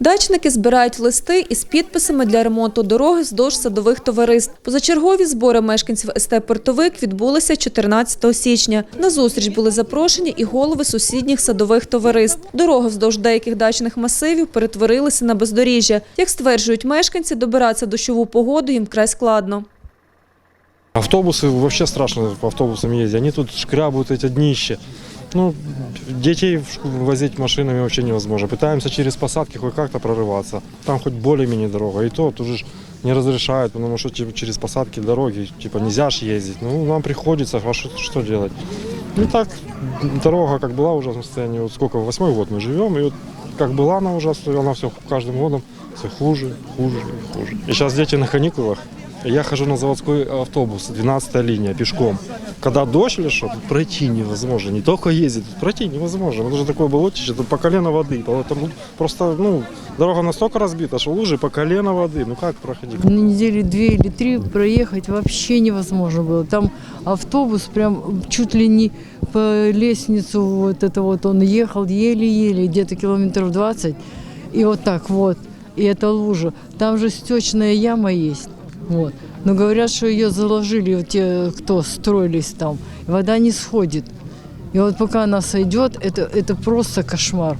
Дачники збирають листи із підписами для ремонту дороги вздовж садових товариств. Позачергові збори мешканців СТ «Портовик» відбулися 14 січня. На зустріч були запрошені і голови сусідніх садових товариств. Дороги вздовж деяких дачних масивів перетворилися на бездоріжжя. Як стверджують мешканці, добиратися дощову погоду їм вкрай складно. Автобусы, вообще страшно автобусам ездить. Они тут шкрябают эти днища. Ну, детей в школу возить машинами вообще невозможно. Пытаемся через посадки хоть как-то прорываться. Там хоть более-менее дорога. И то тоже ж не разрешают, потому что типа, через посадки дороги типа нельзя ж ездить. Ну, нам приходится, а что, что делать? Ну так, дорога как была в ужасном состоянии. Вот сколько, восьмой год мы живем, и вот как была она ужасная, она все каждым годом все хуже, хуже и хуже. И сейчас дети на каникулах. Я хожу на заводской автобус, 12 линия, пешком. Когда дождь или что, пройти невозможно. Не только ездить, пройти невозможно. Это же такое болотище, тут по колено воды. Поэтому просто, ну, дорога настолько разбита, что лужи по колено воды. Ну как проходить? На недели две или три проехать вообще невозможно было. Там автобус прям чуть ли не по лестницу вот это вот он ехал еле-еле, где-то километров 20. И вот так вот. И это лужа. Там же стечная яма есть. Вот. Но говорят, что ее заложили вот те, кто строились там. И вода не сходит. И вот пока она сойдет, это, это просто кошмар.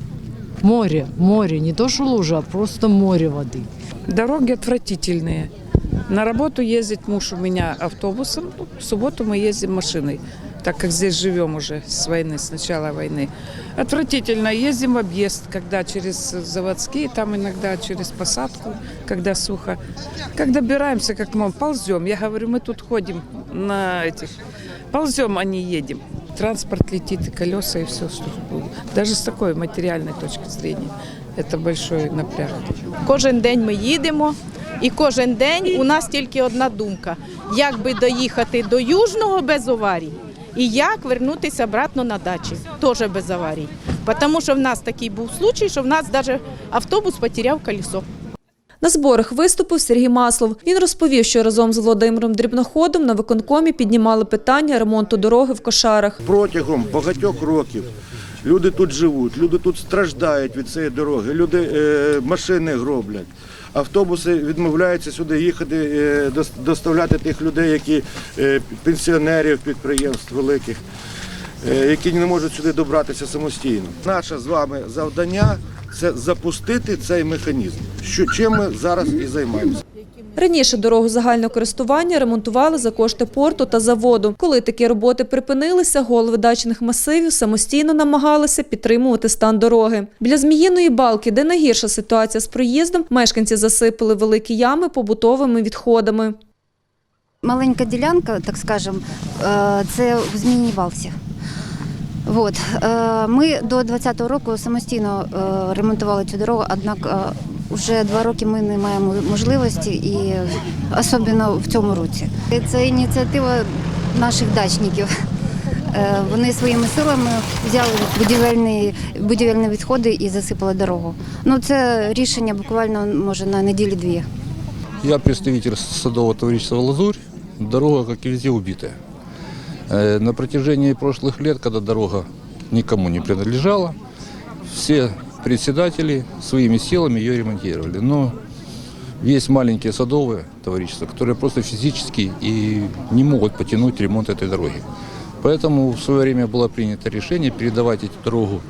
Море, море, не то что лужа, а просто море воды. Дороги отвратительные. На работу ездит муж у меня автобусом, ну, в субботу мы ездим машиной, так как здесь живем уже с войны, с начала войны. Отвратительно. Ездим в объезд, когда через заводские, там иногда через посадку, когда сухо. Как добираемся, как мы ползем. Я говорю, мы тут ходим на этих, ползем, а не едем. Транспорт летит, и колеса, и все, что было. Даже с такой материальной точки зрения. Это большой напряг. Кожен день ми їдемо, і кожен день у нас тільки одна думка: як би доїхати до Южного без аварій, і як вернутися обратно на дачі, теж без аварій. Тому що в нас такий був случай, що в нас навіть автобус потеряв колесо. На зборах виступив Сергій Маслов. Він розповів, що разом з Володимиром Дрібноходом на виконкомі піднімали питання ремонту дороги в Кошарах. протягом багатьох років люди тут живуть, люди тут страждають від цієї дороги, люди е, машини гроблять. Автобуси відмовляються сюди їхати, е, доставляти тих людей, які е, пенсіонерів підприємств великих, е, які не можуть сюди добратися самостійно. Наше з вами завдання це запустити цей механізм. Що чим ми зараз і займаємося. Раніше дорогу загального користування ремонтували за кошти порту та заводу. Коли такі роботи припинилися, голови дачних масивів самостійно намагалися підтримувати стан дороги. Біля Зміїної балки, де найгірша ситуація з проїздом, мешканці засипали великі ями побутовими відходами. Маленька ділянка, так скажемо, е, це в змінній балці. От. е, Ми до 20-го року самостійно е, ремонтували цю дорогу, однак е, вже два роки ми не маємо можливості, і особливо в цьому році. Це ініціатива наших дачників. Е, Вони своїми силами взяли будівельні, будівельні відходи і засипали дорогу. Ну, це рішення буквально може на неділі-дві. Я представитель садового товарищества «Лазурь». Дорога, как и везде, убитая. Э, На протяжении прошлых лет, когда дорога никому не принадлежала, все председатели своими силами ее ремонтировали. Но есть маленькие садовые товарищества, которые просто физически и не могут потянуть ремонт этой дороги. Поэтому в свое время было принято решение передавать эту дорогу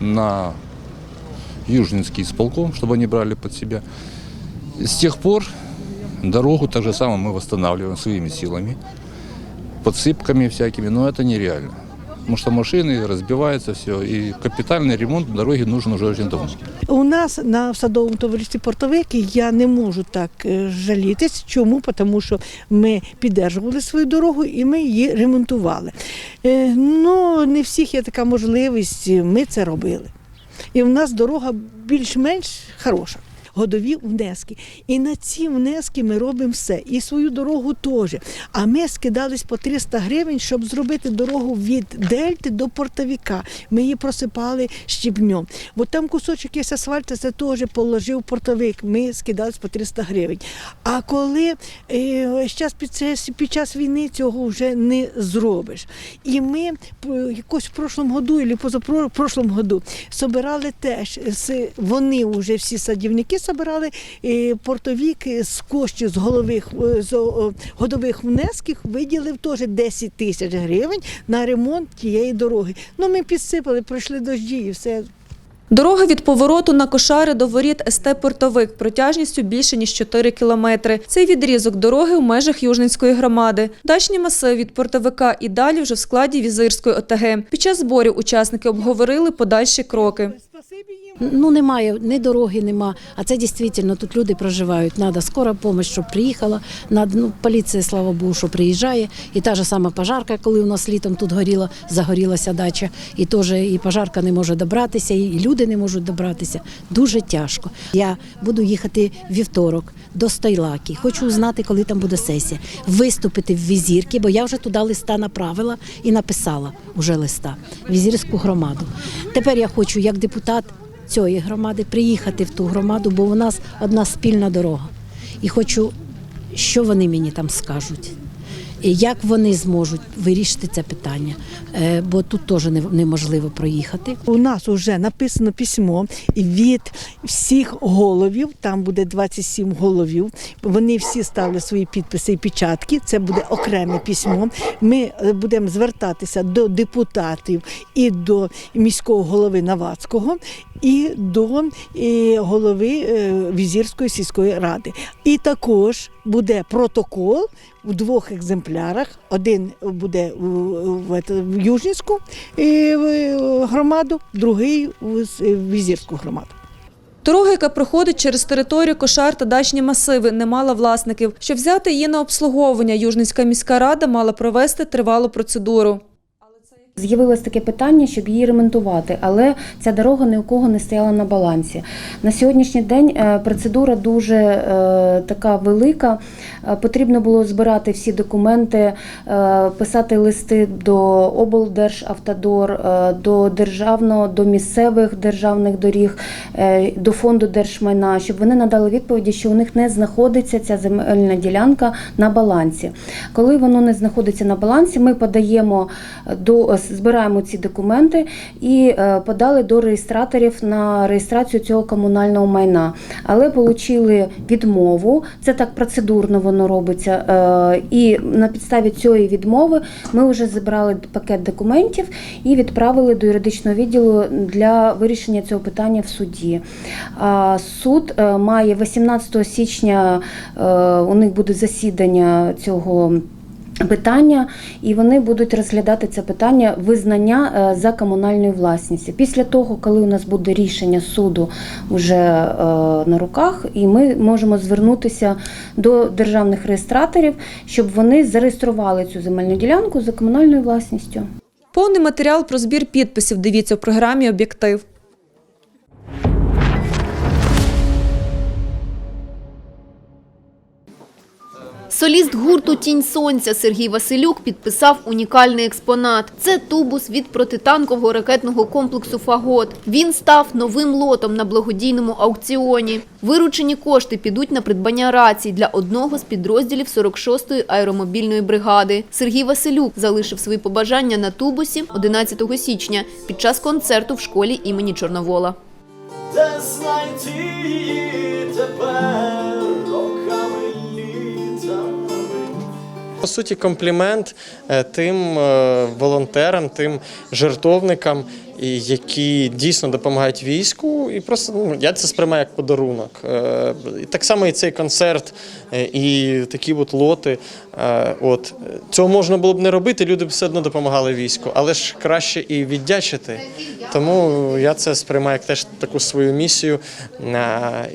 на Южнинский исполком, чтобы они брали под себя. С тех пор дорогу так же самое мы восстанавливаем своими силами, подсыпками всякими, но это нереально. Потому что машины разбиваются, все, и капитальный ремонт дороги нужен уже очень давно. У нас на садовому товаристві портовики я не можу так е, жалітись. Чому? Тому що ми піддержували свою дорогу і ми її ремонтували. Е, Ну, не всіх є така можливість, ми це робили. І в нас дорога більш-менш хороша. годові внески. І на ці внески ми робимо все. І свою дорогу теж. А ми скидались по 300 гривень, щоб зробити дорогу від Дельти до Портовіка. Ми її просипали щебнем. Бо там кусочок є асфальту, це теж положив портовик. Ми скидались по 300 гривень. А коли е, під, час- війни цього вже не зробиш. І ми якось в прошлому году, або позапро в году собирали теж вони вже всі садівники собирали е, портовік е, з коштів з голових е, з годових внесків виділив теж 10 тисяч гривень на ремонт тієї дороги. Ну ми підсипали, пройшли дожді і все Дорога від повороту на Кошари до воріт СТ «Портовик» протяжністю більше ніж 4 кілометри. Цей відрізок дороги в межах Южницької громади. Дачні масиви від портовика і далі вже в складі Візирської ОТГ. Під час зборів учасники обговорили подальші кроки. Ну немає, ні дороги нема. А це дійсно тут люди проживають. Надо скора допомога, щоб приїхала. Надо, ну, поліція, слава Богу, що приїжджає. І та ж сама пожарка, коли у нас літом тут горіла, загорілася дача. І теж і пожарка не може добратися, і люди не можуть добратися. Дуже тяжко. Я буду їхати вівторок до Стойлаки. Хочу знати, коли там буде сесія. Виступити в візірки, бо я вже туди листа направила і написала уже листа візірську громаду. Тепер я хочу, як депутат цієї громади, приїхати в ту громаду, бо у нас одна спільна дорога. І хочу, що вони мені там скажуть. Як вони зможуть вирішити це питання, Е, бо тут теж неможливо проїхати. У нас вже написано письмо від всіх головів. Там буде 27 головів. Вони всі ставлять свої підписи і печатки. Це буде окреме письмо. Ми е, будемо звертатися до депутатів і до міського голови Навацького, і до голови е, Візірської сільської ради. І також буде протокол в двох екземплярах. Один буде в, Южницьку е, громаду, другий в в Візірську громаду. Дорога, яка проходить через територію Кошар та дачні масиви, не мала власників. Щоб взяти її на обслуговування, Южницька міська рада мала провести тривалу процедуру. З'явилось таке питання, щоб її ремонтувати, але ця дорога ні у кого не стояла на балансі. На сьогоднішній день е, процедура дуже е, така велика. Е, Потрібно було збирати всі документи, писати листи до облдержавтодор, до державного, до місцевих державних доріг, до фонду держмайна, щоб вони надали відповіді, що у них не знаходиться ця земельна ділянка на балансі. Коли воно не знаходиться на балансі, ми подаємо до збираємо ці документи і е, подали до реєстраторів на реєстрацію цього комунального майна. Але отримали відмову. Це так процедурно воно робиться. Е, І на підставі цієї відмови ми вже зібрали пакет документів і відправили до юридичного відділу для вирішення цього питання в суді. Суд е, має 18 січня у них буде засідання цього. Питання, і вони будуть розглядати це питання визнання е, за комунальною власністю. Після того, коли у нас буде рішення суду вже е, на руках, і ми можемо звернутися до державних реєстраторів, щоб вони зареєстрували цю земельну ділянку за комунальною власністю. Повний матеріал про збір підписів дивіться в програмі Об'єктив. Соліст гурту Тінь сонця Сергій Василюк підписав унікальний експонат. Це тубус від протитанкового ракетного комплексу Фагот. Він став новим лотом на благодійному аукціоні. Виручені кошти підуть на придбання рацій для одного з підрозділів 46-ї аеромобільної бригади. Сергій Василюк залишив свої побажання на тубусі 11 січня під час концерту в школі імені Чорновола. Де знайти тепер По суті, комплімент е, тим е, волонтерам, тим жертовникам, які дійсно допомагають війську. І просто ну, я це сприймаю як подарунок. Е, І так само і цей концерт, е, і такі от лоти. Е, От цього можна було б не робити, люди б все одно допомагали війську, але ж краще і віддячити. Тому я це сприймаю як теж таку свою місію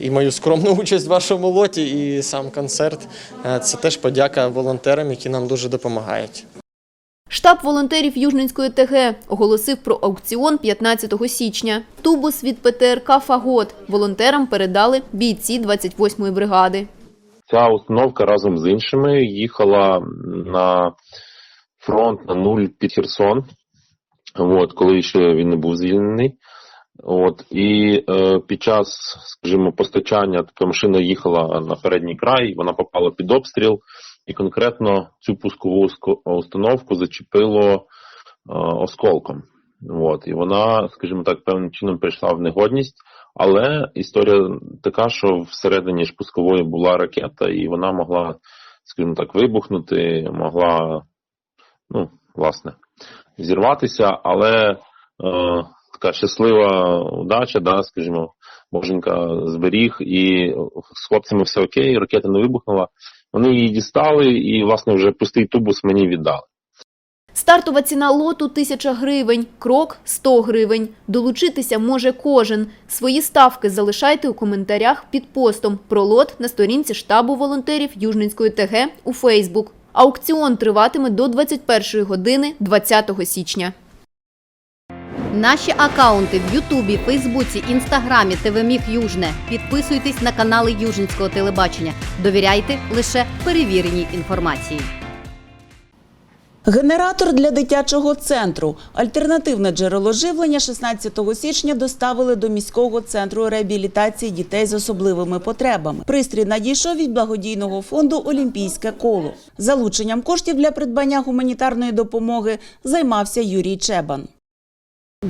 і мою скромну участь в вашому лоті, і сам концерт. Це теж подяка волонтерам, які нам дуже допомагають. Штаб волонтерів Южненської ТГ оголосив про аукціон 15 січня. Тубус від ПТРК «Фагот». Волонтерам передали бійці 28-ї бригади. Ця установка разом з іншими їхала на фронт на нуль під Херсон, от, коли ще він не був звільнений. От, і е, під час, скажімо, постачання така машина їхала на передній край, вона попала під обстріл, і конкретно цю пускову установку зачепило е, осколком. От, і вона, скажімо так, певним чином прийшла в негодність. Але історія така, що всередині ж пускової була ракета, і вона могла, скажімо так, вибухнути, могла, ну, власне, зірватися, але е, така щаслива удача, да, скажімо, Боженька зберіг, і з хлопцями все окей, ракета не вибухнула. Вони її дістали, і, власне, вже пустий тубус мені віддали. Стартова ціна лоту – 1000 гривень, крок – 100 гривень. Долучитися може кожен. Свої ставки залишайте у коментарях під постом про лот на сторінці штабу волонтерів Южненської ТГ у Фейсбук. Аукціон триватиме до 21 години 20 січня. Наші акаунти в Ютубі, Фейсбуці, Інстаграмі, ТВ Южне. Підписуйтесь на канали Южницького телебачення. Довіряйте лише перевіреній інформації. Генератор для дитячого центру. Альтернативне джерело живлення 16 січня доставили до міського центру реабілітації дітей з особливими потребами. Пристрій надійшов від благодійного фонду Олімпійське коло. Залученням коштів для придбання гуманітарної допомоги займався Юрій Чебан.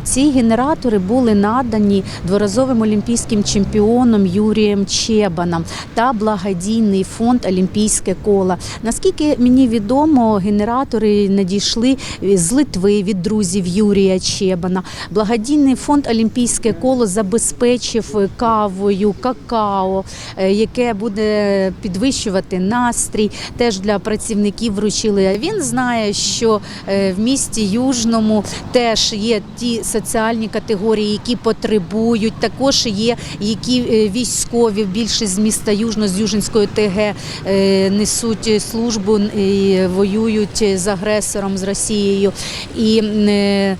Ці генератори були надані дворазовим олімпійським чемпіоном Юрієм Чебаном та благодійний фонд Олімпійське коло. Наскільки мені відомо, генератори надійшли з Литви від друзів Юрія Чебана. Благодійний фонд Олімпійське коло забезпечив кавою, какао, е, яке буде підвищувати настрій. Теж для працівників вручили. Він знає, що е, в місті Южному теж є ті соціальні категорії, які потребують. Також є які е, військові, більшість з міста Южно, з Южинської ТГ е, несуть службу і воюють з агресором, з Росією. І е,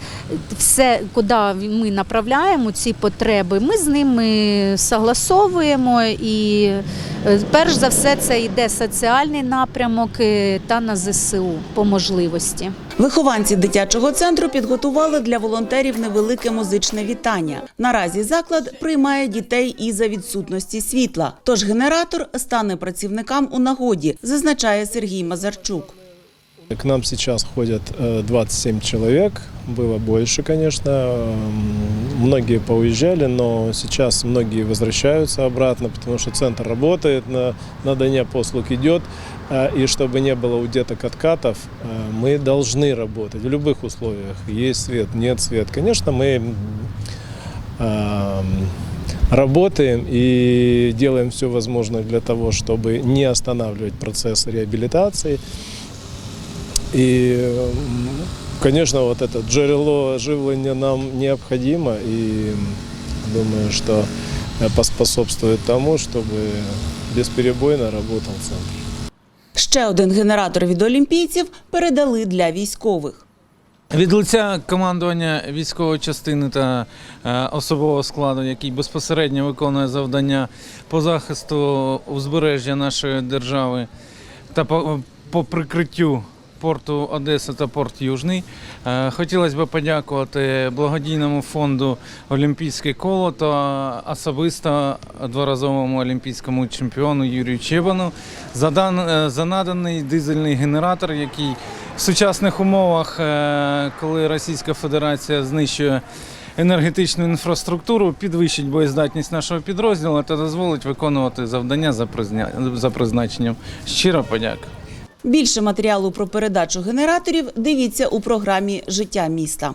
все, куди ми направляємо ці потреби, ми з ними согласовуємо і перш за все це йде соціальний напрямок та на ЗСУ по можливості. Вихованці дитячого центру підготували для волонтерів невелике музичне вітання. Наразі заклад приймає дітей і за відсутності світла. Тож генератор стане працівникам у нагоді, зазначає Сергій Мазарчук. К нам сейчас ходят э, 27 человек, было больше, конечно. М, Многие поуезжали, но сейчас многие возвращаются обратно, потому что центр работает, на, надание послуг идет. Э, И чтобы не было у деток откатов, э, мы должны работать в любых условиях. Есть свет, нет свет. Конечно, мы эм, работаем и делаем все возможное для того, чтобы не останавливать процесс реабилитации. И, конечно, вот это джерело живления нам необходимо, и думаю, что э, поспособствует тому, чтобы бесперебойно работал центр. Ще один генератор від олімпійців передали для військових. Від лиця командування військової частини та е, особового складу, який безпосередньо виконує завдання по захисту узбережжя нашої держави та по, прикриттю порту Одеса та порт Южний, е, хотілося б подякувати благодійному фонду Олімпійське коло та особисто дворазовому олімпійському чемпіону Юрію Чебану за, дан, е, за наданий дизельний генератор, який в сучасних умовах, е, коли Російська Федерація знищує енергетичну інфраструктуру, підвищить боєздатність нашого підрозділу та дозволить виконувати завдання за призначенням. Щира подяка. Більше матеріалу про передачу генераторів дивіться у програмі Життя міста.